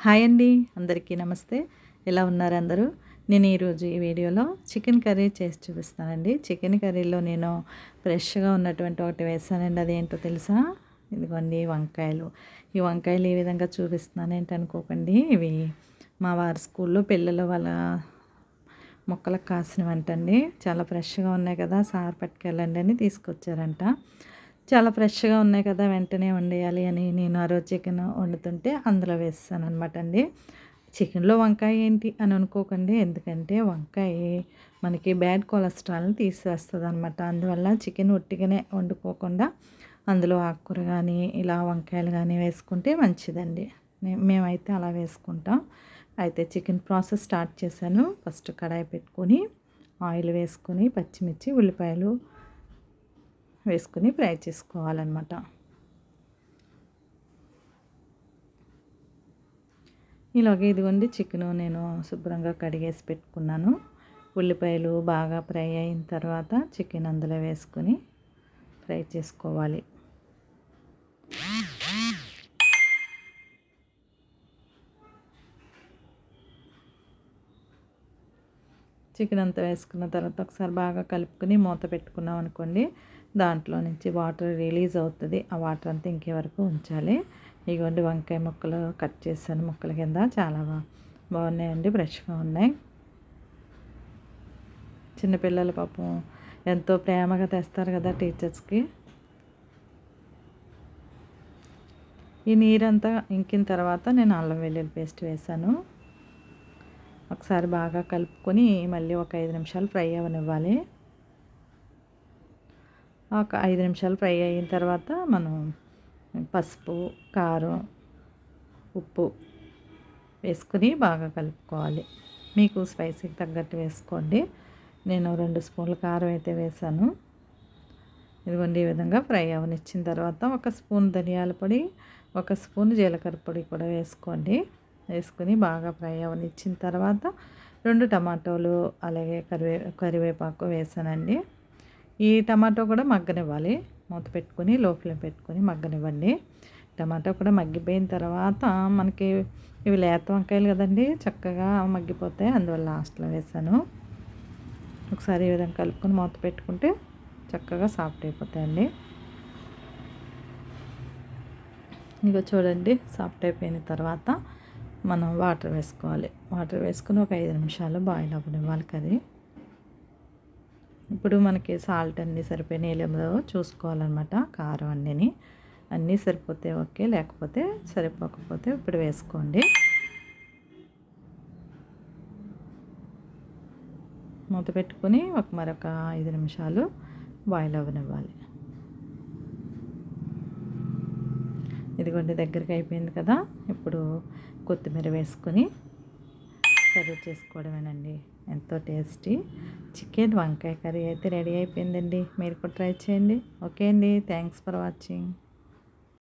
Hi అండి అందరికీ నమస్తే. ఎలా ఉన్నారు అందరూ? నేను ఈరోజు ఈ వీడియోలో చికెన్ కర్రీ చేసి చూపిస్తానండి. చికెన్ కర్రీలో నేను ఫ్రెష్గా ఉన్నటువంటి ఒకటి వేసానండి అదేంటో తెలుసా? ఇదిగోండి వంకాయలు. ఈ వంకాయలు ఈ విధంగా చూపిస్తున్నాను ఏంటి అనుకోకండి. ఇవి మా వారి స్కూల్లో పిల్లలు వాళ్ళ మొక్కలకు కాసినవంటండి. చాలా ఫ్రెష్గా ఉన్నాయి కదా సార్ పట్టుకెళ్ళండి అని తీసుకొచ్చారంట. చాలా ఫ్రెష్గా ఉన్నాయి కదా వెంటనే వండేయాలి అని నేను ఆ రోజు చికెన్ వండుతుంటే అందులో వేస్తాను అనమాట అండి. చికెన్లో వంకాయ ఏంటి అని అనుకోకండి ఎందుకంటే వంకాయ మనకి బ్యాడ్ కొలెస్ట్రాల్ని తీసేస్తుంది అనమాట అందువల్ల చికెన్ ఒట్టిగానే వండుకోకుండా అందులో ఆకుకూర కానీ ఇలా వంకాయలు కానీ వేసుకుంటే మంచిదండి. మేమైతే అలా వేసుకుంటాం. అయితే చికెన్ ప్రాసెస్ స్టార్ట్ చేశాను. ఫస్ట్ కడాయి పెట్టుకొని ఆయిల్ వేసుకొని పచ్చిమిర్చి ఉల్లిపాయలు వేసుకుని ఫ్రై చేసుకోవాలన్నమాట ఇలాగే ఇదిగోండి చికెన్ నేను శుభ్రంగా కడిగేసి పెట్టుకున్నాను. ఉల్లిపాయలు బాగా ఫ్రై అయిన తర్వాత చికెన్ అందులో వేసుకొని ఫ్రై చేసుకోవాలి. చికెన్ అంతా వేసుకున్న తర్వాత ఒకసారి బాగా కలుపుకొని మూత పెట్టుకున్నాం అనుకోండి దాంట్లో నుంచి వాటర్ రిలీజ్ అవుతుంది. ఆ వాటర్ అంతా ఇంకే వరకు ఉంచాలి. ఇగోండి వంకాయ ముక్కలు కట్ చేశాను. ముక్కల కింద చాలా బాగున్నాయండి ఫ్రెష్గా ఉన్నాయి. చిన్నపిల్లల పాపం ఎంతో ప్రేమగా తెస్తారు కదా టీచర్స్కి. ఈ నీరంతా ఇంకిన తర్వాత నేను అల్లం వెల్లుల్లి పేస్ట్ వేసాను ఒకసారి బాగా కలుపుకొని మళ్ళీ ఒక ఐదు నిమిషాలు ఫ్రై అవ్వనివ్వాలి ఒక ఐదు నిమిషాలు ఫ్రై అయిన తర్వాత మనం పసుపు కారం ఉప్పు వేసుకుని బాగా కలుపుకోవాలి. మీకు స్పైసీకి తగ్గట్టు వేసుకోండి. నేను రెండు స్పూన్ల కారం అయితే వేసాను. ఇదిగోండి ఈ విధంగా ఫ్రై అవనిచ్చిన తర్వాత ఒక స్పూన్ ధనియాల పొడి ఒక స్పూన్ జీలకర్ర పొడి కూడా వేసుకోండి. వేసుకుని బాగా ఫ్రై అవనిచ్చిన తర్వాత రెండు టమాటోలు అలాగే కరివే కరివేపాకు వేసానండి. ఈ టమాటో కూడా మగ్గనివ్వాలి. మూత పెట్టుకొని లోపల పెట్టుకొని మగ్గనివ్వండి. టమాటో కూడా మగ్గిపోయిన తర్వాత మనకి ఇవి లేత వంకాయలు కదండి చక్కగా మగ్గిపోతాయి. అందువల్ల లాస్ట్లో వేసాను. ఒకసారి ఈ విధంగా కలుపుకొని మూత పెట్టుకుంటే చక్కగా సాఫ్ట్ అయిపోతాయండి. ఇక చూడండి సాఫ్ట్ అయిపోయిన తర్వాత మనం వాటర్ వేసుకోవాలి. వాటర్ వేసుకుని ఒక ఐదు నిమిషాలు బాయిల్ అవ్వనివ్వాలి కర్రీ. ఇప్పుడు మనకి సాల్ట్ అన్నీ సరిపోయినాయి లేదో చూసుకోవాలన్నమాట కారం అన్నీని. అన్నీ సరిపోతే ఓకే లేకపోతే సరిపోకపోతే ఇప్పుడు వేసుకోండి. మూత పెట్టుకొని ఒక మరొక ఐదు నిమిషాలు బాయిల్ అవ్వనివ్వాలి. ఇదిగోండి దగ్గరికి అయిపోయింది కదా. ఇప్పుడు కొత్తిమీర వేసుకొని సర్వ్ చేసుకోవడమేనండి. ఎంతో టేస్టీ. చికెన్ వంకాయ కర్రీ అయితే రెడీ అయిపోయిందండి. మీరు కూడా ట్రై చేయండి. ఓకే అండి. Thanks for watching.